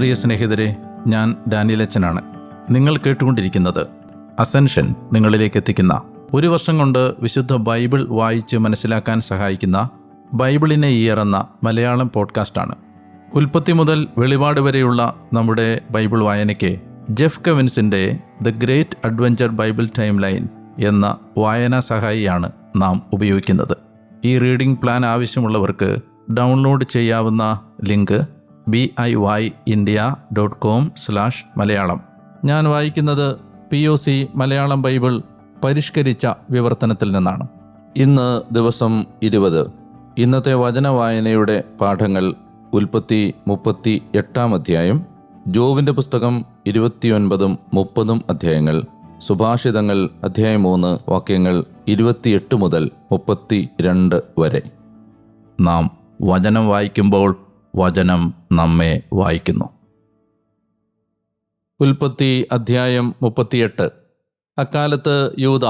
പ്രിയ സ്നേഹിതരെ ഞാൻ ഡാനിയലച്ചനാണ് നിങ്ങൾ കേട്ടുകൊണ്ടിരിക്കുന്നത് അസെൻഷൻ നിങ്ങളിലേക്ക് എത്തിക്കുന്ന ഒരു വർഷം കൊണ്ട് വിശുദ്ധ ബൈബിൾ വായിച്ച് മനസ്സിലാക്കാൻ സഹായിക്കുന്ന ബൈബിളിനെ ഇയർ എന്ന മലയാളം പോഡ്കാസ്റ്റാണ്. ഉൽപ്പത്തി മുതൽ വെളിപാട് വരെയുള്ള നമ്മുടെ ബൈബിൾ വായനയ്ക്ക് Jeff കെവിൻസിന്റെ the great adventure Bible timeline എന്ന വായനാ സഹായിയാണ് നാം ഉപയോഗിക്കുന്നത്. ഈ റീഡിംഗ് പ്ലാൻ ആവശ്യമുള്ളവർക്ക് ഡൗൺലോഡ് ചെയ്യാവുന്ന link B I Y India dot com slash Malayalam. ഞാൻ വായിക്കുന്നത് P O C Malayalam Bible പരിഷ്കരിച്ച വിവർത്തനത്തിൽ നിന്നാണ്. ഇന്ന് ദിവസം ഇരുപത്. ഇന്നത്തെ വചന വായനയുടെ പാഠങ്ങൾ ഉൽപ്പത്തി മുപ്പത്തി എട്ടാം അധ്യായം ജോവിന്റെ പുസ്തകം ഇരുപത്തിയൊൻപതും മുപ്പതും അധ്യായങ്ങൾ സുഭാഷിതങ്ങൾ അധ്യായം മൂന്ന് വാക്യങ്ങൾ ഇരുപത്തിയെട്ട് മുതൽ മുപ്പത്തി രണ്ട് വരെ. നാം വചനം വായിക്കുമ്പോൾ വചനം നമ്മെ വായിക്കുന്നു. ഉൽപ്പത്തി അധ്യായം മുപ്പത്തിയെട്ട്. അക്കാലത്ത് യൂത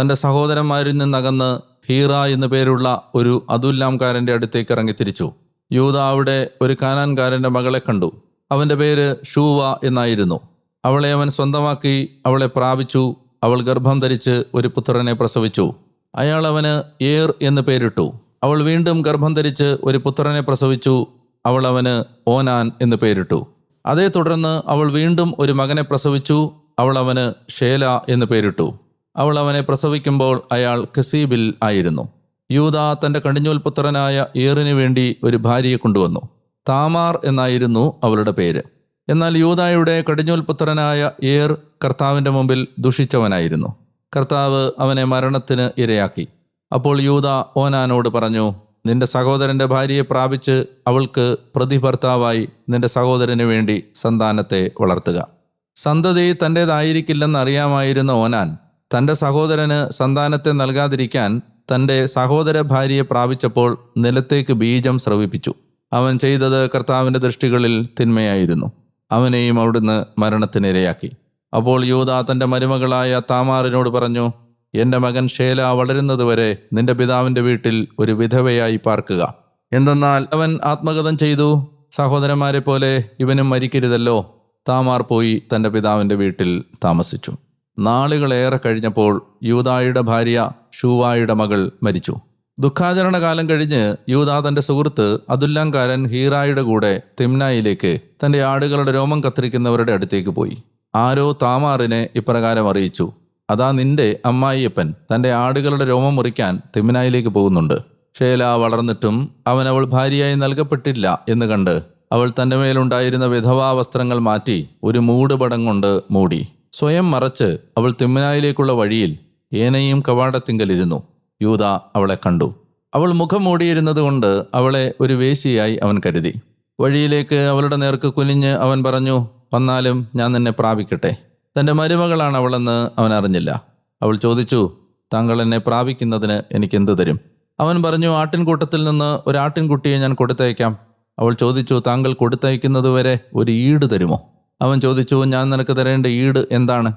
തന്റെ സഹോദരന്മാരിൽ നിന്നകന്ന് ഹീറ എന്നു പേരുള്ള ഒരു അതുല്ലാംകാരന്റെ അടുത്തേക്ക് ഇറങ്ങിത്തിരിച്ചു. യൂത അവിടെ ഒരു കാനാൻകാരന്റെ മകളെ കണ്ടു. അവന്റെ പേര് ഷൂവ എന്നായിരുന്നു. അവളെ അവൻ സ്വന്തമാക്കി അവളെ പ്രാപിച്ചു അവൾ ഗർഭം ധരിച്ച് ഒരു പുത്രനെ പ്രസവിച്ചു. അയാൾ അവന് ഏർ എന്ന് പേരിട്ടു. അവൾ വീണ്ടും ഗർഭം ധരിച്ച് ഒരു പുത്രനെ പ്രസവിച്ചു അവൾ അവന് ഓനാൻ എന്ന് പേരിട്ടു. അതേ തുടർന്ന് അവൾ വീണ്ടും ഒരു മകനെ പ്രസവിച്ചു അവൾ അവന് ഷേല എന്ന് പേരിട്ടു. അവൾ അവനെ പ്രസവിക്കുമ്പോൾ അയാൾ കസീബിൽ ആയിരുന്നു. യൂത തന്റെ കടിഞ്ഞൂൽ പുത്രനായ വേണ്ടി ഒരു ഭാര്യയെ കൊണ്ടുവന്നു. താമാർ എന്നായിരുന്നു അവളുടെ പേര്. എന്നാൽ യൂതായുടെ കടിഞ്ഞൂൽ പുത്രനായ ഏർ കർത്താവിന്റെ മുമ്പിൽ ദുഷിച്ചവനായിരുന്നു. കർത്താവ് അവനെ മരണത്തിന് ഇരയാക്കി. അപ്പോൾ യൂത ഓനാനോട് പറഞ്ഞു നിന്റെ സഹോദരന്റെ ഭാര്യയെ പ്രാപിച്ച് അവൾക്ക് പ്രതിഭർത്താവായി നിന്റെ സഹോദരന് വേണ്ടി സന്താനത്തെ വളർത്തുക. സന്തതി തന്റേതായിരിക്കില്ലെന്ന് അറിയാമായിരുന്ന ഓനാൻ തന്റെ സഹോദരന് സന്താനത്തെ നൽകാതിരിക്കാൻ തന്റെ സഹോദര ഭാര്യയെ പ്രാപിച്ചപ്പോൾ നിലത്തേക്ക് ബീജം സ്രവിപ്പിച്ചു. അവൻ ചെയ്തത് കർത്താവിന്റെ ദൃഷ്ടികളിൽ തിന്മയായിരുന്നു. അവനെയും അവിടുന്ന് മരണത്തിനിരയാക്കി. അപ്പോൾ യൂത തന്റെ മരുമകളായ താമാറിനോട് പറഞ്ഞു എന്റെ മകൻ ഷേല വളരുന്നതുവരെ നിന്റെ പിതാവിന്റെ വീട്ടിൽ ഒരു വിധവയായി പാർക്കുക. എന്തെന്നാൽ അവൻ ആത്മഗതം ചെയ്തു. സഹോദരന്മാരെ പോലെ ഇവനും മരിക്കരുതല്ലോ. താമാർ പോയി തന്റെ പിതാവിന്റെ വീട്ടിൽ താമസിച്ചു. നാളുകളേറെ കഴിഞ്ഞപ്പോൾ യൂതായുടെ ഭാര്യ ഷൂവായുടെ മകൾ മരിച്ചു. ദുഃഖാചരണ കാലം കഴിഞ്ഞ് യൂത തന്റെ സുഹൃത്ത് അതുല്ലാംകാരൻ ഹീറായുടെ കൂടെ തിംനായിലേക്ക് തന്റെ ആടുകളുടെ രോമം കത്തിരിക്കുന്നവരുടെ അടുത്തേക്ക് പോയി. ആരോ താമാറിനെ ഇപ്രകാരം അറിയിച്ചു. അതാ നിന്റെ അമ്മായിയപ്പൻ തന്റെ ആടുകളുടെ രോമം മുറിക്കാൻ തിമിനായിലേക്ക് പോകുന്നുണ്ട്. ഷേല വളർന്നിട്ടും അവൻ അവൾ ഭാര്യയായി നൽകപ്പെട്ടില്ല എന്ന് കണ്ട് അവൾ തന്റെ മേലുണ്ടായിരുന്ന വിധവാ വസ്ത്രങ്ങൾ മാറ്റി ഒരു മൂടുപടം കൊണ്ട് മൂടി. സ്വയം മറച്ച് അവൾ തിമ്മനായിലേക്കുള്ള വഴിയിൽ ഏനയും കവാടത്തിങ്കലിരുന്നു. യൂത അവളെ കണ്ടു. അവൾ മുഖം മൂടിയിരുന്നത് കൊണ്ട് അവളെ ഒരു വേശിയായി അവൻ കരുതി. വഴിയിലേക്ക് അവളുടെ നേർക്ക് കുനിഞ്ഞ് അവൻ പറഞ്ഞു വന്നാലും ഞാൻ നിന്നെ പ്രാപിക്കട്ടെ. തന്റെ മരുമകളാണ് അവളെന്ന് അവൻ അറിഞ്ഞില്ല. അവൾ ചോദിച്ചു താങ്കൾ എന്നെ പ്രാപിക്കുന്നതിന് എനിക്ക് എന്തു തരും? അവൻ പറഞ്ഞു ആട്ടിൻകൂട്ടത്തിൽ നിന്ന് ഒരു ആട്ടിൻകുട്ടിയെ ഞാൻ കൊടുത്തയക്കാം. അവൾ ചോദിച്ചു താങ്കൾ കൊടുത്തയക്കുന്നതുവരെ ഒരു ഈട് തരുമോ? അവൻ ചോദിച്ചു ഞാൻ നിനക്ക് തരേണ്ട ഈട് എന്താണ്?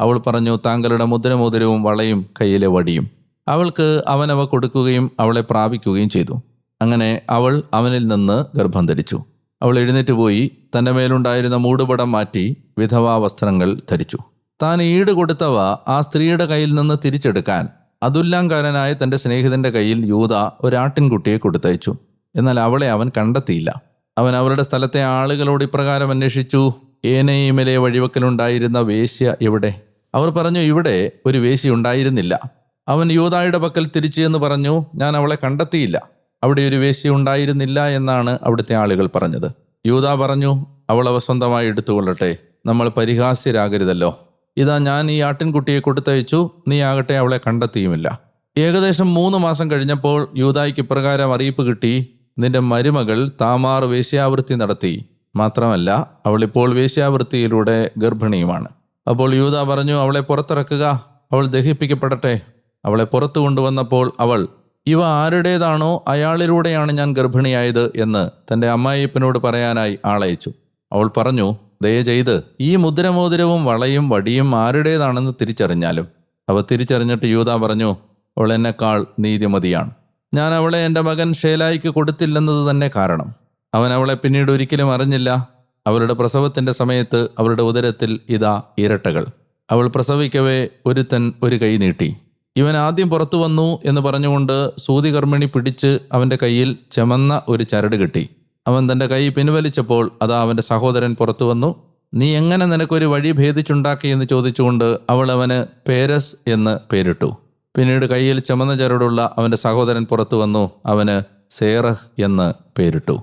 അവൾ പറഞ്ഞു താങ്കളുടെ മുദ്രമോതിരവും വളയും കയ്യിലെ വടിയും. അവൾക്ക് അവനവ കൊടുക്കുകയും അവളെ പ്രാപിക്കുകയും ചെയ്തു. അങ്ങനെ അവൾ അവനിൽ നിന്ന് ഗർഭം ധരിച്ചു. അവൾ എഴുന്നേറ്റ് പോയി തന്റെ മേലുണ്ടായിരുന്ന മൂടുപടം മാറ്റി വിധവാ വസ്ത്രങ്ങൾ ധരിച്ചു. താൻ ഈട് കൊടുത്തവ ആ സ്ത്രീയുടെ കയ്യിൽ നിന്ന് തിരിച്ചെടുക്കാൻ അതുല്ലാംകാരനായ തന്റെ സ്നേഹിതന്റെ കയ്യിൽ യൂത ഒരാട്ടിൻകുട്ടിയെ കൊടുത്തയച്ചു. എന്നാൽ അവളെ അവൻ കണ്ടെത്തിയില്ല. അവൻ അവരുടെ സ്ഥലത്തെ ആളുകളോട് ഇപ്രകാരം അന്വേഷിച്ചു ഏനയിമലെ വഴിവക്കലുണ്ടായിരുന്ന വേശ്യ എവിടെ? അവർ പറഞ്ഞു ഇവിടെ ഒരു വേശ്യ ഉണ്ടായിരുന്നില്ല. അവൻ യൂതായുടെ പക്കൽ തിരിച്ചു എന്ന് പറഞ്ഞു ഞാൻ അവളെ കണ്ടെത്തിയില്ല. അവിടെ ഒരു വേശ്യ ഉണ്ടായിരുന്നില്ല എന്നാണ് അവിടുത്തെ ആളുകൾ പറഞ്ഞത്. യൂത പറഞ്ഞു അവൾ അവ സ്വന്തമായി എടുത്തുകൊള്ളട്ടെ. നമ്മൾ പരിഹാസ്യരാകരുതല്ലോ. ഇതാ ഞാൻ ഈ ആട്ടിൻകുട്ടിയെ കൊടുത്തയച്ചു. നീ ആകട്ടെ അവളെ കണ്ടെത്തിയുമില്ല. ഏകദേശം മൂന്ന് മാസം കഴിഞ്ഞപ്പോൾ യൂതായ്ക്ക് ഇപ്രകാരം അറിയിപ്പ് കിട്ടി നിന്റെ മരുമകൾ താമാർ വേശ്യാവൃത്തി നടത്തി. മാത്രമല്ല അവൾ ഇപ്പോൾ വേശ്യാവൃത്തിയിലൂടെ ഗർഭിണിയുമാണ്. അപ്പോൾ യൂത പറഞ്ഞു അവളെ പുറത്തിറക്കുക. അവൾ ദഹിപ്പിക്കപ്പെടട്ടെ. അവളെ പുറത്തു കൊണ്ടുവന്നപ്പോൾ അവൾ ഇവ ആരുടേതാണോ അയാളിലൂടെയാണ് ഞാൻ ഗർഭിണിയായത് എന്ന് തന്റെ അമ്മായിപ്പനോട് പറയാനായി ആളയച്ചു. അവൾ പറഞ്ഞു ദയ ചെയ്ത് ഈ മുദ്രമോതിരവും വളയും വടിയും ആരുടേതാണെന്ന് തിരിച്ചറിഞ്ഞാലും. അവ തിരിച്ചറിഞ്ഞിട്ട് യൂത പറഞ്ഞു അവൾ എന്നെക്കാൾ നീതിമതിയാണ്. ഞാൻ അവളെ എന്റെ മകൻ ഷേലായിക്ക് കൊടുത്തില്ലെന്നത് തന്നെ കാരണം. അവൻ അവളെ പിന്നീട് ഒരിക്കലും അറിഞ്ഞില്ല. അവളുടെ പ്രസവത്തിന്റെ സമയത്ത് അവളുടെ ഉദരത്തിൽ ഇതാ ഇരട്ടകൾ. അവൾ പ്രസവിക്കവേ ഒരുത്തൻ ഒരു കൈ നീട്ടി. ഇവൻ ആദ്യം പുറത്തു വന്നു എന്ന് പറഞ്ഞുകൊണ്ട് സൂതികർമ്മിണി പിടിച്ച് അവന്റെ കയ്യിൽ ചെമന്ന ഒരു ചരട് കെട്ടി. അവൻ തന്റെ കൈ പിൻവലിച്ചപ്പോൾ അതാ അവന്റെ സഹോദരൻ പുറത്തു വന്നു. നീ എങ്ങനെ നിനക്കൊരു വഴി ഭേദിച്ചുണ്ടാക്കി? എന്ന് ചോദിച്ചുകൊണ്ട് അവൾ അവന് പേരസ് എന്ന് പേരിട്ടു. പിന്നീട് കയ്യിൽ ചുമന്ന ചരടുള്ള അവന്റെ സഹോദരൻ പുറത്തു വന്നു. അവന് സേറഹ് എന്ന് പേരിട്ടു.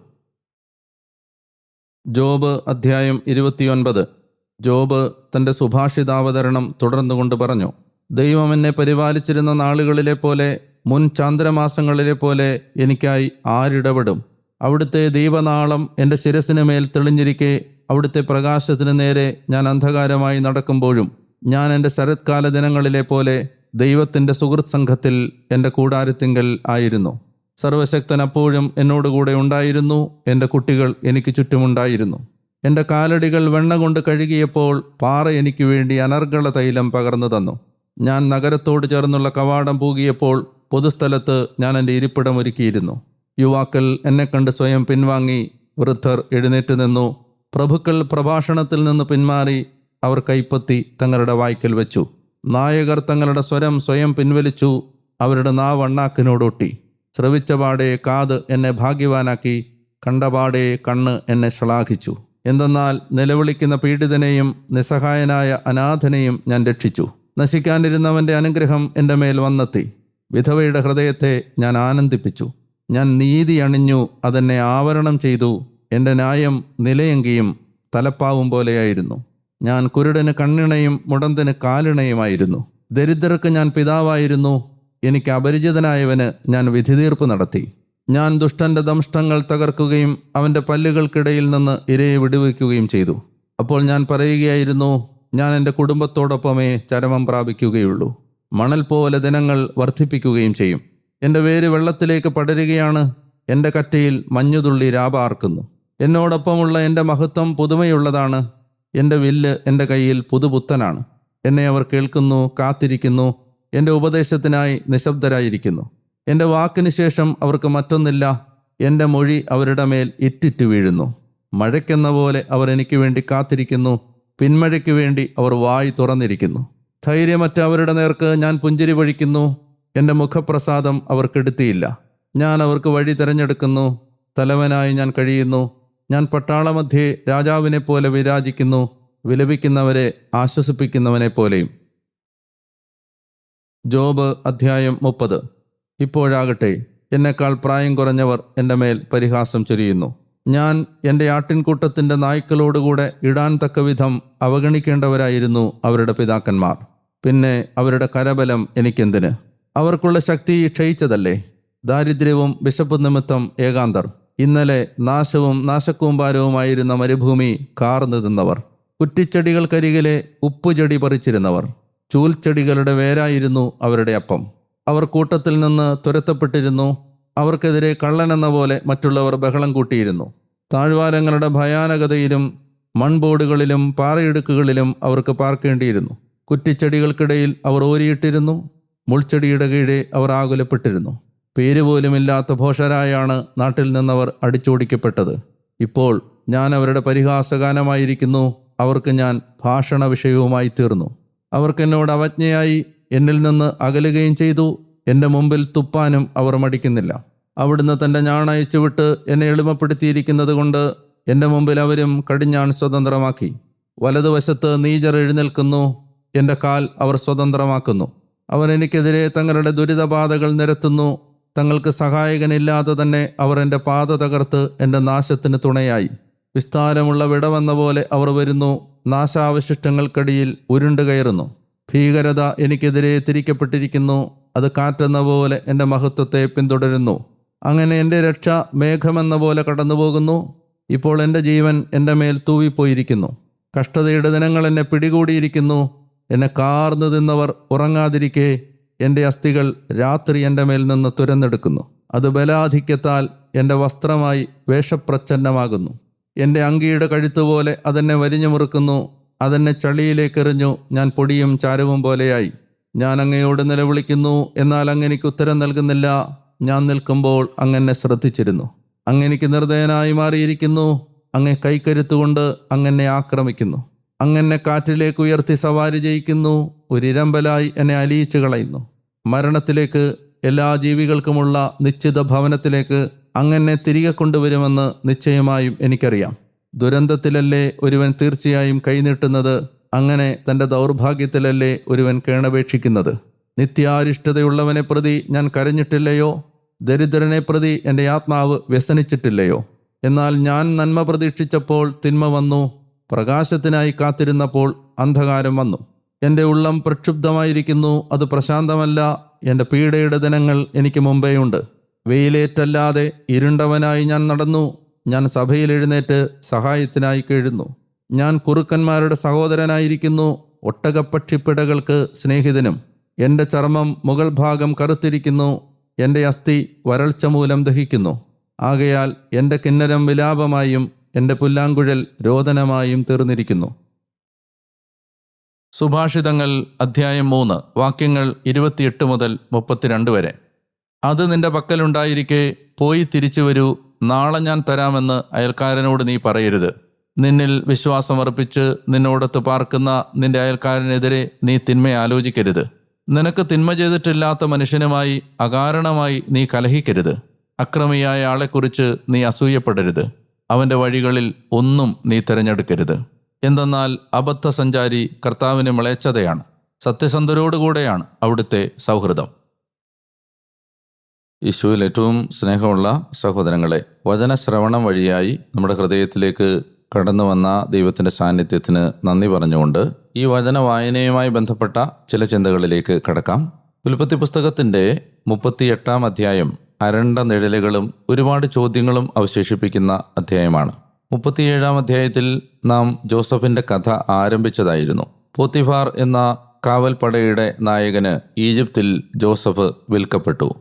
ജോബ് അധ്യായം ഇരുപത്തിയൊൻപത്. ജോബ് തന്റെ സുഭാഷിതാവതരണം തുടർന്നുകൊണ്ട് പറഞ്ഞു. ദൈവം എന്നെ പരിപാലിച്ചിരുന്ന നാളുകളിലെ പോലെ മുൻ ചാന്ദ്രമാസങ്ങളിലെ പോലെ എനിക്കായി ആരിടപെടും. അവിടുത്തെ ദീപനാളം എന്റെ ശിരസിന് മേൽ തെളിഞ്ഞിരിക്കെ അവിടുത്തെ പ്രകാശത്തിന് നേരെ ഞാൻ അന്ധകാരമായി നടക്കുമ്പോഴും ഞാൻ എന്റെ ശരത്കാല ദിനങ്ങളിലെ പോലെ ദൈവത്തിന്റെ സുഹൃത് സംഘത്തിൽ എന്റെ കൂടാരത്തിങ്കൽ ആയിരുന്നു. സർവശക്തൻ അപ്പോഴും എന്നോടുകൂടെ ഉണ്ടായിരുന്നു എന്റെ കുട്ടികൾ എനിക്ക് ചുറ്റുമുണ്ടായിരുന്നു. എന്റെ കാലടികൾ വെണ്ണ കൊണ്ട് കഴുകിയപ്പോൾ പാറ എനിക്ക് വേണ്ടി അനർഗള തൈലം പകർന്നു തന്നു. ഞാൻ നഗരത്തോട് ചേർന്നുള്ള കവാടം പൂകിയപ്പോൾ പൊതുസ്ഥലത്ത് ഞാൻ എന്റെ ഇരിപ്പിടം ഒരുക്കിയിരുന്നു. യുവാക്കൾ എന്നെ കണ്ട് സ്വയം പിൻവാങ്ങി വൃദ്ധർ എഴുന്നേറ്റ് നിന്നു. പ്രഭുക്കൾ പ്രഭാഷണത്തിൽ നിന്ന് പിന്മാറി അവർ കൈപ്പത്തി തങ്ങളുടെ വായ്ക്കൽ വെച്ചു. നായകർ തങ്ങളുടെ സ്വരം സ്വയം പിൻവലിച്ചു. അവരുടെ നാവ് അണ്ണാക്കിനോടൊട്ടി. ശ്രവിച്ചപാടെ കാത് എന്നെ ഭാഗ്യവാനാക്കി. കണ്ടപാടെ കണ്ണ് എന്നെ ശ്ലാഘിച്ചു എന്തെന്നാൽ നിലവിളിക്കുന്ന പീഡിതനെയും നിസ്സഹായനായ അനാഥനെയും ഞാൻ രക്ഷിച്ചു. നശിക്കാനിരുന്നവന്റെ അനുഗ്രഹം എന്റെ മേൽ വന്നെത്തി. വിധവയുടെ ഹൃദയത്തെ ഞാൻ ആനന്ദിപ്പിച്ചു. ഞാൻ നീതി അണിഞ്ഞു അതെന്നെ ആവരണം ചെയ്തു. എന്റെ ന്യായം നിലയെങ്കിയും തലപ്പാവും പോലെയായിരുന്നു. ഞാൻ കുരുടന് കണ്ണിണയും മുടന്തന് കാലിണയുമായിരുന്നു. ദരിദ്രർക്ക് ഞാൻ പിതാവായിരുന്നു. എനിക്ക് അപരിചിതനായവന് ഞാൻ വിധിതീർപ്പ് നടത്തി. ഞാൻ ദുഷ്ടന്റെ ദംഷ്ടങ്ങൾ തകർക്കുകയും അവന്റെ പല്ലുകൾക്കിടയിൽ നിന്ന് ഇരയെ വിടുവിക്കുകയും ചെയ്തു. അപ്പോൾ ഞാൻ പറയുകയായിരുന്നു ഞാൻ എന്റെ കുടുംബത്തോടൊപ്പമേ ചരമം പ്രാപിക്കുകയുള്ളൂ. മണൽ പോലെ ദിനങ്ങൾ വർദ്ധിപ്പിക്കുകയും ചെയ്യും. എന്റെ വേര് വെള്ളത്തിലേക്ക് പടരുകയാണ്. എന്റെ കറ്റയിൽ മഞ്ഞുതുള്ളി രാപാർക്കുന്നു. എന്നോടൊപ്പമുള്ള എന്റെ മഹത്വം പുതുമയുള്ളതാണ്. എന്റെ വില്ല് എന്റെ കയ്യിൽ പുതുപുത്തനാണ് എന്നെ അവർ കേൾക്കുന്നു കാത്തിരിക്കുന്നു. എന്റെ ഉപദേശത്തിനായി നിശബ്ദരായിരിക്കുന്നു. എന്റെ വാക്കിന് ശേഷം അവർക്ക് മറ്റൊന്നില്ല. എന്റെ മൊഴി അവരുടെ മേൽ ഇറ്റിറ്റ് വീഴുന്നു. മഴയ്ക്കെന്ന പോലെ അവർ എനിക്ക് വേണ്ടി കാത്തിരിക്കുന്നു. പിന്മഴയ്ക്ക് വേണ്ടി അവർ വായി തുറന്നിരിക്കുന്നു. ധൈര്യമറ്റ അവരുടെ നേർക്ക് ഞാൻ പുഞ്ചിരി വഴിക്കുന്നു. എന്റെ മുഖപ്രസാദം അവർക്കെടുത്തിയില്ല ഞാൻ അവർക്ക് വഴി തിരഞ്ഞെടുക്കുന്നു. തലവനായി ഞാൻ കഴിയുന്നു. ഞാൻ പട്ടാളമധ്യേ രാജാവിനെ പോലെ വിരാജിക്കുന്നു. വിലപിക്കുന്നവരെ ആശ്വസിപ്പിക്കുന്നവനെ പോലെയും. ജോബ് അധ്യായം മുപ്പത്. ഇപ്പോഴാകട്ടെ എന്നെക്കാൾ പ്രായം കുറഞ്ഞവർ എന്റെ മേൽ പരിഹാസം ചൊരിയുന്നു. ഞാൻ എന്റെ ആട്ടിൻകൂട്ടത്തിന്റെ നായ്ക്കളോടുകൂടെ ഇടാൻ തക്കവിധം അവഗണിക്കേണ്ടവരായിരുന്നു അവരുടെ പിതാക്കന്മാർ. പിന്നെ അവരുടെ കരബലം എനിക്കെന്തിന്? അവർക്കുള്ള ശക്തി ക്ഷയിച്ചതല്ലേ? ദാരിദ്ര്യവും വിശപ്പ് നിമിത്തം ഏകാന്തർ. ഇന്നലെ നാശവും നാശക്കൂമ്പാരവുമായിരുന്ന മരുഭൂമി കാർന്നു തിന്നവർ കുറ്റിച്ചെടികൾക്കരികിലെ ഉപ്പുചെടി പറിച്ചിരുന്നവർ. ചൂൽച്ചെടികളുടെ വേരായിരുന്നു അവരുടെ അപ്പം. അവർ കൂട്ടത്തിൽ നിന്ന് തുരത്തപ്പെട്ടിരുന്നു. അവർക്കെതിരെ കള്ളനെന്ന പോലെ മറ്റുള്ളവർ ബഹളം കൂട്ടിയിരുന്നു. താഴ്വാരങ്ങളുടെ ഭയാനകതയിലും മൺബോർഡുകളിലും പാറയിടുക്കുകളിലും അവർക്ക് പാർക്കേണ്ടിയിരുന്നു. കുറ്റിച്ചെടികൾക്കിടയിൽ അവർ ഓരിയിട്ടിരുന്നു മുൾച്ചെടിയുടെ കീഴെ അവർ ആകുലപ്പെട്ടിരുന്നു. പേരുപോലുമില്ലാത്ത ഭോഷരായാണ് നാട്ടിൽ നിന്നവർ അടിച്ചോടിക്കപ്പെട്ടത്. ഇപ്പോൾ ഞാൻ അവരുടെ പരിഹാസഗാനമായിരിക്കുന്നു അവർക്ക് ഞാൻ ഭാഷണ വിഷയവുമായി തീർന്നു അവർക്കെന്നോട് അവജ്ഞയായി. എന്നിൽ നിന്ന് അകലുകയും ചെയ്തു. എന്റെ മുമ്പിൽ തുപ്പാനും അവർ മടിക്കുന്നില്ല. അവിടുന്ന് തന്റെ ഞാണയച്ചു വിട്ട് എന്നെ എളിമപ്പെടുത്തിയിരിക്കുന്നത് കൊണ്ട് എന്റെ മുമ്പിൽ അവരും കടിഞ്ഞാൺ സ്വതന്ത്രമാക്കി. വലതുവശത്ത് നീജർ എഴുന്നേൽക്കുന്നു. എന്റെ കാൽ അവർ സ്വതന്ത്രമാക്കുന്നു. അവർ എനിക്കെതിരെ തങ്ങളുടെ ദുരിതബാധകൾ നിരത്തുന്നു. തങ്ങൾക്ക് സഹായകനില്ലാതെ തന്നെ അവർ എന്റെ പാത തകർത്ത് എന്റെ നാശത്തിന് തുണയായി. വിസ്താരമുള്ള വിടവെന്ന പോലെ അവർ വരുന്നു. നാശാവശിഷ്ടങ്ങൾക്കടിയിൽ ഉരുണ്ടു കയറുന്നു. ഭീകരത എനിക്കെതിരെ തിരിക്കപ്പെട്ടിരിക്കുന്നു. അത് കാറ്റെന്ന പോലെ എന്റെ മഹത്വത്തെ പിന്തുടരുന്നു. അങ്ങനെ എന്റെ രക്ഷ മേഘമെന്ന പോലെ കടന്നുപോകുന്നു. ഇപ്പോൾ എന്റെ ജീവൻ എന്റെ മേൽ തൂവിപ്പോയിരിക്കുന്നു. കഷ്ടതയുടെ ദിനങ്ങൾ എന്നെ പിടികൂടിയിരിക്കുന്നു. എന്നെ കാർന്നു തിന്നവർ ഉറങ്ങാതിരിക്കെ എന്റെ അസ്ഥികൾ രാത്രി എന്റെ മേൽ നിന്ന് തുരന്നെടുക്കുന്നു. അത് ബലാധിക്യത്താൽ എന്റെ വസ്ത്രമായി വേഷപ്രച്ഛന്നമാകുന്നു. എന്റെ അങ്കിയുടെ കഴുത്തുപോലെ അതെന്നെ വരിഞ്ഞു മുറുക്കുന്നു. അതെന്നെ ചളിയിലേക്കെറിഞ്ഞു ഞാൻ പൊടിയും ചാരവും പോലെയായി. ഞാൻ അങ്ങയോട് നിലവിളിക്കുന്നു. എന്നാൽ അങ്ങെനിക്ക് ഉത്തരം നൽകുന്നില്ല. ഞാൻ നിൽക്കുമ്പോൾ അങ്ങനെ ശ്രദ്ധിച്ചിരുന്നു. അങ്ങനെക്ക് നിർദ്ദയനായി മാറിയിരിക്കുന്നു. അങ്ങേ കൈക്കരുത്തുകൊണ്ട് അങ്ങനെ ആക്രമിക്കുന്നു. അങ്ങനെ കാറ്റിലേക്ക് ഉയർത്തി സവാരി ജയിക്കുന്നു ഒരിരമ്പലായി എന്നെ അലിയിച്ചു കളയുന്നു. മരണത്തിലേക്ക് എല്ലാ ജീവികൾക്കുമുള്ള നിശ്ചിത ഭവനത്തിലേക്ക് അങ്ങനെ തിരികെ കൊണ്ടുവരുമെന്ന് നിശ്ചയമായും എനിക്കറിയാം. ദുരന്തത്തിലല്ലേ ഒരുവൻ തീർച്ചയായും കൈനീട്ടുന്നത് അങ്ങനെ തന്റെ ദൗർഭാഗ്യത്തിലല്ലേ ഒരുവൻ കേണപേക്ഷിക്കുന്നത്? നിത്യാരിഷ്ടതയുള്ളവനെ പ്രതി ഞാൻ കരഞ്ഞിട്ടില്ലയോ? ദരിദ്രനെ പ്രതി എന്റെ ആത്മാവ് വ്യസനിച്ചിട്ടില്ലയോ? എന്നാൽ ഞാൻ നന്മ പ്രതീക്ഷിച്ചപ്പോൾ തിന്മ വന്നു പ്രകാശത്തിനായി കാത്തിരുന്നപ്പോൾ അന്ധകാരം വന്നു. എന്റെ ഉള്ളം പ്രക്ഷുബ്ധമായിരിക്കുന്നു അത് പ്രശാന്തമല്ല. എന്റെ പീഡയുടെ ദിനങ്ങൾ എനിക്ക് മുമ്പേയുണ്ട് വെയിലേറ്റല്ലാതെ ഇരുണ്ടവനായി ഞാൻ നടന്നു. ഞാൻ സഭയിൽ എഴുന്നേറ്റ് സഹായത്തിനായി കേഴുന്നു. ഞാൻ കുറുക്കന്മാരുടെ സഹോദരനായിരിക്കുന്നു ഒട്ടകപ്പക്ഷിപ്പിടകൾക്ക് സ്നേഹിതനും. എന്റെ ചർമ്മം മുകൾ ഭാഗം കറുത്തിരിക്കുന്നു എന്റെ അസ്ഥി വരൾച്ച മൂലം ദഹിക്കുന്നു. ആകയാൽ എന്റെ കിന്നരം വിലാപമായും എന്റെ പുല്ലാങ്കുഴൽ രോദനമായും തീർന്നിരിക്കുന്നു. സുഭാഷിതങ്ങൾ അധ്യായം മൂന്ന് വാക്യങ്ങൾ ഇരുപത്തിയെട്ട് മുതൽ മുപ്പത്തിരണ്ട് വരെ. അത് നിന്റെ പക്കലുണ്ടായിരിക്കെ പോയി തിരിച്ചു വരൂ നാളെ ഞാൻ തരാമെന്ന് അയൽക്കാരനോട് നീ പറയരുത്. നിന്നിൽ വിശ്വാസമർപ്പിച്ച് നിന്നോടത്ത് പാർക്കുന്ന നിന്റെ അയൽക്കാരനെതിരെ നീ തിന്മ ആലോചിക്കരുത്. നിനക്ക് തിന്മ ചെയ്തിട്ടില്ലാത്ത മനുഷ്യനുമായി അകാരണമായി നീ കലഹിക്കരുത്. അക്രമിയായ ആളെക്കുറിച്ച് നീ അസൂയപ്പെടരുത്. അവന്റെ വഴികളിൽ ഒന്നും നീ തിരഞ്ഞെടുക്കരുത്. എന്തെന്നാൽ അബദ്ധ സഞ്ചാരി കർത്താവിന് മിളയച്ചതയാണ് സത്യസന്ധരോടുകൂടെയാണ് അവിടുത്തെ സൗഹൃദം. യേശുവിൽ ഏറ്റവും സ്നേഹമുള്ള സഹോദരങ്ങളെ വചനശ്രവണം വഴിയായി നമ്മുടെ ഹൃദയത്തിലേക്ക് കടന്നു വന്ന ദൈവത്തിന്റെ സാന്നിധ്യത്തിന് നന്ദി പറഞ്ഞുകൊണ്ട് ഈ വചന വായനയുമായി ബന്ധപ്പെട്ട ചില ചിന്തകളിലേക്ക് കടക്കാം. ഉൽപ്പത്തി പുസ്തകത്തിന്റെ മുപ്പത്തിയെട്ടാം അധ്യായം അരണ്ട നിഴലുകളും ഒരുപാട് ചോദ്യങ്ങളും അവശേഷിപ്പിക്കുന്ന അധ്യായമാണ്. മുപ്പത്തിയേഴാം അധ്യായത്തിൽ നാം ജോസഫിന്റെ കഥ ആരംഭിച്ചതായിരുന്നു. പോത്തിഫാർ എന്ന കാവൽപ്പടയുടെ നായകന് ഈജിപ്തിൽ ജോസഫ് വിൽക്കപ്പെട്ടു.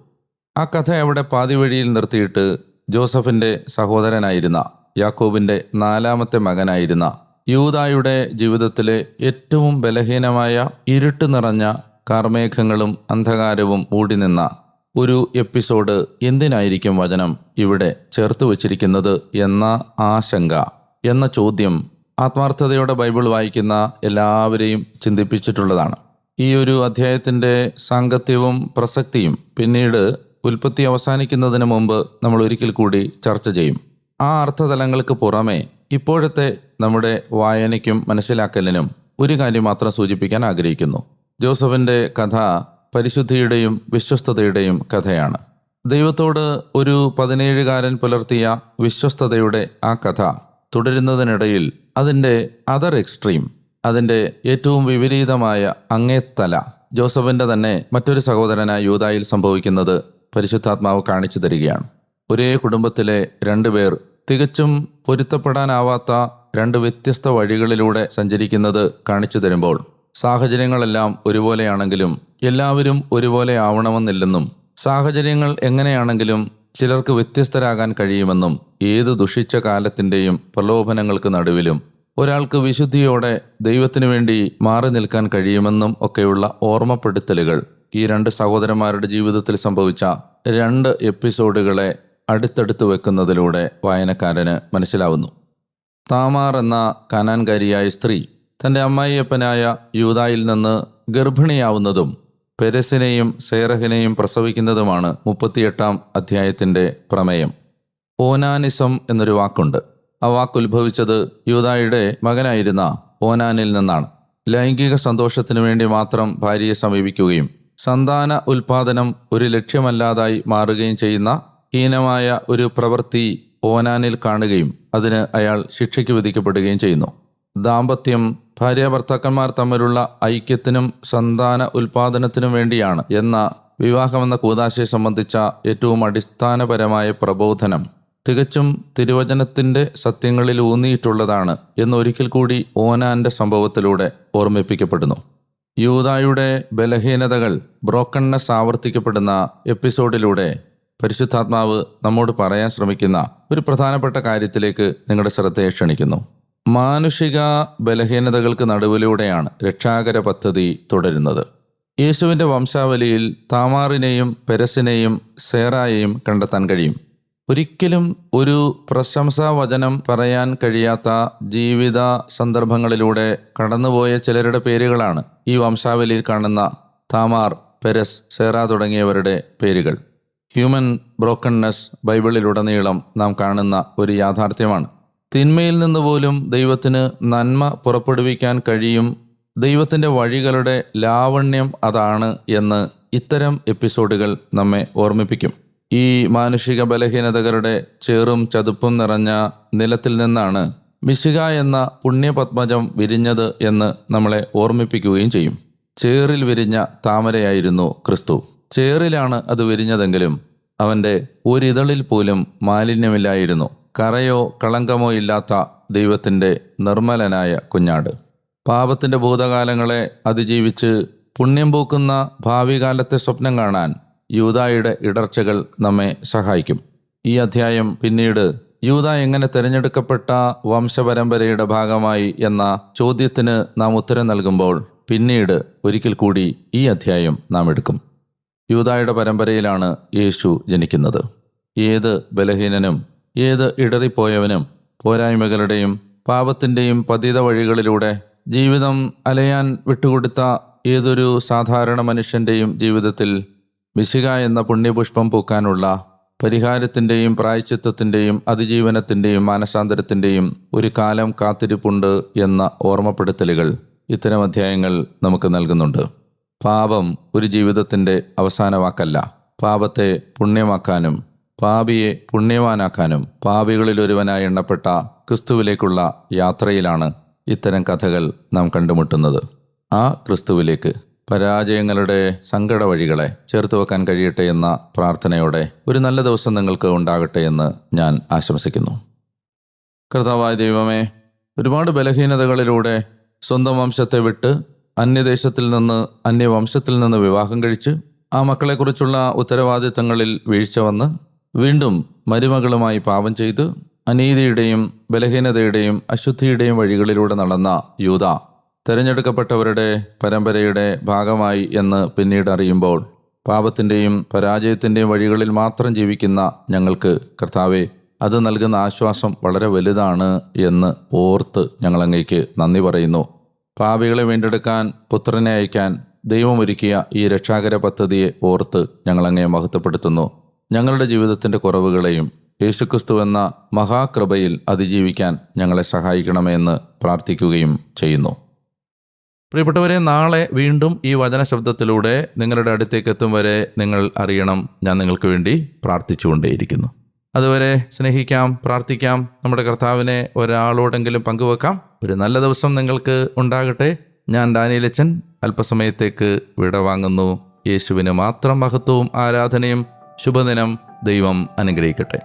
ആ കഥ അവിടെ പാതിവഴിയിൽ നിർത്തിയിട്ട് ജോസഫിന്റെ സഹോദരനായിരുന്ന യാക്കോബിന്റെ നാലാമത്തെ മകനായിരുന്ന യൂതായുടെ ജീവിതത്തിലെ ഏറ്റവും ബലഹീനമായ ഇരുട്ട് നിറഞ്ഞ കാർമേഘങ്ങളും അന്ധകാരവും മൂടി നിന്ന ഒരു എപ്പിസോഡ് എന്തിനായിരിക്കും വചനം ഇവിടെ ചേർത്ത് വച്ചിരിക്കുന്നത് എന്ന ആശങ്ക എന്ന ചോദ്യം ആത്മാർത്ഥതയോടെ ബൈബിൾ വായിക്കുന്ന എല്ലാവരെയും ചിന്തിപ്പിച്ചിട്ടുള്ളതാണ്. ഈ ഒരു അധ്യായത്തിന്റെ സാങ്കത്യവും പ്രസക്തിയും പിന്നീട് ഉൽപ്പത്തി അവസാനിക്കുന്നതിന് മുമ്പ് നമ്മൾ ഒരിക്കൽ കൂടി ചർച്ച ചെയ്യും. ആ അർത്ഥതലങ്ങൾക്ക് പുറമെ ഇപ്പോഴത്തെ നമ്മുടെ വായനയ്ക്കും മനസ്സിലാക്കലിനും ഒരു കാര്യം മാത്രം സൂചിപ്പിക്കാൻ ആഗ്രഹിക്കുന്നു. ജോസഫിന്റെ കഥ പരിശുദ്ധിയുടെയും വിശ്വസ്തതയുടെയും കഥയാണ്. ദൈവത്തോട് ഒരു പതിനേഴുകാരൻ പുലർത്തിയ വിശ്വസ്തതയുടെ ആ കഥ തുടരുന്നതിനിടയിൽ അതിന്റെ അതർ എക്സ്ട്രീം അതിന്റെ ഏറ്റവും വിപരീതമായ അങ്ങേത്തല. ജോസഫിന്റെ തന്നെ മറ്റൊരു സഹോദരനായ യൂതായിൽ സംഭവിക്കുന്നത് പരിശുദ്ധാത്മാവ് കാണിച്ചു തരികയാണ്. ഒരേ കുടുംബത്തിലെ രണ്ടുപേർ തികച്ചും പൊരുത്തപ്പെടാനാവാത്ത രണ്ട് വ്യത്യസ്ത വഴികളിലൂടെ സഞ്ചരിക്കുന്നത് കാണിച്ചു തരുമ്പോൾ സാഹചര്യങ്ങളെല്ലാം ഒരുപോലെയാണെങ്കിലും എല്ലാവരും ഒരുപോലെ ആവണമെന്നില്ലെന്നും സാഹചര്യങ്ങൾ എങ്ങനെയാണെങ്കിലും ചിലർക്ക് വ്യത്യസ്തരാകാൻ കഴിയുമെന്നും ഏത് ദുഷിച്ച കാലത്തിന്റെയും പ്രലോഭനങ്ങൾക്ക് നടുവിലും ഒരാൾക്ക് വിശുദ്ധിയോടെ ദൈവത്തിനു വേണ്ടി മാറി നിൽക്കാൻ കഴിയുമെന്നും ഒക്കെയുള്ള ഓർമ്മപ്പെടുത്തലുകൾ ഈ രണ്ട് സഹോദരന്മാരുടെ ജീവിതത്തിൽ സംഭവിച്ച രണ്ട് എപ്പിസോഡുകളെ അടുത്തടുത്ത് വെക്കുന്നതിലൂടെ വായനക്കാരന് മനസ്സിലാവുന്നു. താമാർ എന്ന കനാൻകാരിയായ സ്ത്രീ തന്റെ അമ്മായിയപ്പനായ യൂതായിൽ നിന്ന് ഗർഭിണിയാവുന്നതും പെരസിനെയും സേറഹിനെയും പ്രസവിക്കുന്നതുമാണ് മുപ്പത്തിയെട്ടാം അധ്യായത്തിന്റെ പ്രമേയം. ഓനാനിസം എന്നൊരു വാക്കുണ്ട്. ആ വാക്ക് ഉത്ഭവിച്ചത് യൂതായുടെ മകനായിരുന്ന ഓനാനിൽ നിന്നാണ്. ലൈംഗിക സന്തോഷത്തിനു വേണ്ടി മാത്രം ഭാര്യയെ സമീപിക്കുകയും സന്താന ഉൽപാദനം ഒരു ലക്ഷ്യമല്ലാതായി മാറുകയും ചെയ്യുന്ന ഹീനമായ ഒരു പ്രവൃത്തി ഓനാനിൽ കാണുകയും അതിന് അയാൾ ശിക്ഷയ്ക്ക് വിധിക്കപ്പെടുകയും ചെയ്യുന്നു. ദാമ്പത്യം ഭാര്യ ഭർത്താക്കന്മാർ തമ്മിലുള്ള ഐക്യത്തിനും സന്താന ഉൽപാദനത്തിനും വേണ്ടിയാണ് എന്ന വിവാഹമെന്ന കൂതാശയെ സംബന്ധിച്ച ഏറ്റവും അടിസ്ഥാനപരമായ പ്രബോധനം തികച്ചും തിരുവചനത്തിന്റെ സത്യങ്ങളിൽ ഊന്നിയിട്ടുള്ളതാണ് എന്ന് ഒരിക്കൽ കൂടി ഓനാന്റെ സംഭവത്തിലൂടെ ഓർമ്മിപ്പിക്കപ്പെടുന്നു. യൂതായുടെ ബലഹീനതകൾ ബ്രോക്കൺനെസ് ആവർത്തിക്കപ്പെടുന്ന എപ്പിസോഡിലൂടെ പരിശുദ്ധാത്മാവ് നമ്മോട് പറയാൻ ശ്രമിക്കുന്ന ഒരു പ്രധാനപ്പെട്ട കാര്യത്തിലേക്ക് നിങ്ങളുടെ ശ്രദ്ധയെ ക്ഷണിക്കുന്നു. മാനുഷിക ബലഹീനതകൾക്ക് നടുവിലൂടെയാണ് രക്ഷാകര പദ്ധതി തുടരുന്നത്. യേശുവിന്റെ വംശാവലിയിൽ താമാറിനെയും പെരസിനെയും സേറായെയും കണ്ടെത്താൻ കഴിയും. ഒരിക്കലും ഒരു പ്രശംസാ വചനം പറയാൻ കഴിയാത്ത ജീവിത സന്ദർഭങ്ങളിലൂടെ കടന്നുപോയ ചിലരുടെ പേരുകളാണ് ഈ വംശാവലിയിൽ കാണുന്ന താമാർ പെരസ് സേറ തുടങ്ങിയവരുടെ പേരുകൾ. ഹ്യൂമൻ ബ്രോക്കൺനെസ് ബൈബിളിലുടനീളം നാം കാണുന്ന ഒരു യാഥാർത്ഥ്യമാണ്. തിന്മയിൽ നിന്ന് പോലും ദൈവത്തിന് നന്മ പുറപ്പെടുവിക്കാൻ കഴിയും. ദൈവത്തിന്റെ വഴികളുടെ ലാവണ്യം അതാണ് എന്ന് ഇത്തരം എപ്പിസോഡുകൾ നമ്മെ ഓർമ്മിപ്പിക്കും. ഈ മാനുഷിക ബലഹീനതകളുടെ ചെറും ചതുപ്പും നിറഞ്ഞ നിലത്തിൽ നിന്നാണ് മിശിക എന്ന പുണ്യപത്മജം വിരിഞ്ഞത് എന്ന് നമ്മളെ ഓർമ്മിപ്പിക്കുകയും ചെയ്യും. ചേറിൽ വിരിഞ്ഞ താമരയായിരുന്നു ക്രിസ്തു. ചേറിലാണ് അത് വിരിഞ്ഞതെങ്കിലും അവന്റെ ഒരിതളിൽ പോലും മാലിന്യമില്ലായിരുന്നു. കറയോ കളങ്കമോ ഇല്ലാത്ത ദൈവത്തിന്റെ നിർമ്മലനായ കുഞ്ഞാട്. പാപത്തിന്റെ ഭൂതകാലങ്ങളെ അതിജീവിച്ച് പുണ്യം പൂക്കുന്ന ഭാവി കാലത്തെ സ്വപ്നം കാണാൻ യൂതായുടെ ഇടർച്ചകൾ നമ്മെ സഹായിക്കും. ഈ അധ്യായം പിന്നീട് യൂത എങ്ങനെ തിരഞ്ഞെടുക്കപ്പെട്ട വംശപരമ്പരയുടെ ഭാഗമായി എന്ന ചോദ്യത്തിന് നാം ഉത്തരം നൽകുമ്പോൾ പിന്നീട് ഒരിക്കൽ കൂടി ഈ അധ്യായം നാം എടുക്കും. യൂതായുടെ പരമ്പരയിലാണ് യേശു ജനിക്കുന്നത്. ഏത് ബലഹീനനും ഏത് ഇടറിപ്പോയവനും പോരായ്മകളുടെയും പാപത്തിന്റെയും പതിത വഴികളിലൂടെ ജീവിതം അലയാൻ വിട്ടുകൊടുത്ത ഏതൊരു സാധാരണ മനുഷ്യന്റെയും ജീവിതത്തിൽ മിശിക എന്ന പുണ്യപുഷ്പം പൂക്കാനുള്ള പരിഹാരത്തിന്റെയും പ്രായച്ചിത്വത്തിന്റെയും അതിജീവനത്തിന്റെയും മാനസാന്തരത്തിന്റെയും ഒരു കാലം കാത്തിരിപ്പുണ്ട് എന്ന ഓർമ്മപ്പെടുത്തലുകൾ ഇത്തരം അധ്യായങ്ങൾ നമുക്ക് നൽകുന്നുണ്ട്. പാപം ഒരു ജീവിതത്തിന്റെ അവസാന വാക്കല്ല പാപത്തെ പുണ്യമാക്കാനും പാപിയെ പുണ്യവാനാക്കാനും പാപികളിൽ ഒരുവനായി എണ്ണപ്പെട്ട ക്രിസ്തുവിലേക്കുള്ള യാത്രയിലാണ് ഇത്തരം കഥകൾ നാം കണ്ടുമുട്ടുന്നത്. ആ ക്രിസ്തുവിലേക്ക് പരാജയങ്ങളുടെ സങ്കട വഴികളെ ചേർത്ത് വെക്കാൻ കഴിയട്ടെ എന്ന പ്രാർത്ഥനയോടെ ഒരു നല്ല ദിവസം നിങ്ങൾക്ക് ഉണ്ടാകട്ടെ എന്ന് ഞാൻ ആശംസിക്കുന്നു. കർത്താവായ ദൈവമേ ഒരുപാട് ബലഹീനതകളിലൂടെ സ്വന്തം വംശത്തെ വിട്ട് അന്യദേശത്തിൽ നിന്ന് അന്യവംശത്തിൽ നിന്ന് വിവാഹം കഴിച്ച് ആ മക്കളെക്കുറിച്ചുള്ള ഉത്തരവാദിത്തങ്ങളിൽ വീഴ്ച വന്ന് വീണ്ടും മരുമകളുമായി പാപം ചെയ്ത് അനീതിയുടെയും ബലഹീനതയുടെയും അശുദ്ധിയുടെയും വഴികളിലൂടെ നടന്ന യൂത തിരഞ്ഞെടുക്കപ്പെട്ടവരുടെ പരമ്പരയുടെ ഭാഗമായി എന്ന് പിന്നീട് അറിയുമ്പോൾ പാപത്തിന്റെയും പരാജയത്തിന്റെയും വഴികളിൽ മാത്രം ജീവിക്കുന്ന ഞങ്ങൾക്ക് കർത്താവെ അത് നൽകുന്ന ആശ്വാസം വളരെ വലുതാണ് എന്ന് ഓർത്ത് ഞങ്ങളങ്ങേക്ക് നന്ദി പറയുന്നു. പാപികളെ വീണ്ടെടുക്കാൻ പുത്രനെ അയക്കാൻ ദൈവമൊരുക്കിയ ഈ രക്ഷാകര പദ്ധതിയെ ഓർത്ത് ഞങ്ങളങ്ങയെ മഹത്വപ്പെടുത്തുന്നു. ഞങ്ങളുടെ ജീവിതത്തിന്റെ കുറവുകളെയും യേശുക്രിസ്തു എന്ന മഹാകൃപയിൽ അതിജീവിക്കാൻ ഞങ്ങളെ സഹായിക്കണമെന്ന് പ്രാർത്ഥിക്കുകയും ചെയ്യുന്നു. പ്രിയപ്പെട്ടവരെ നാളെ വീണ്ടും ഈ വചന ശബ്ദത്തിലൂടെ നിങ്ങളുടെ അടുത്തേക്ക് എത്തും വരെ നിങ്ങൾ അറിയണം. ഞാൻ നിങ്ങൾക്ക് വേണ്ടി പ്രാർത്ഥിച്ചുകൊണ്ടേയിരിക്കുന്നു. അതുവരെ സ്നേഹിക്കാം പ്രാർത്ഥിക്കാം. നമ്മുടെ കർത്താവിനെ ഒരാളോടെങ്കിലും പങ്കുവെക്കാം. ഒരു നല്ല ദിവസം നിങ്ങൾക്ക് ഉണ്ടാകട്ടെ. ഞാൻ ഡാനിയലച്ചൻ അല്പസമയത്തേക്ക് വിടവാങ്ങുന്നു യേശുവിന് മാത്രം മഹത്വവും ആരാധനയും ശുഭദിനം ദൈവം അനുഗ്രഹിക്കട്ടെ.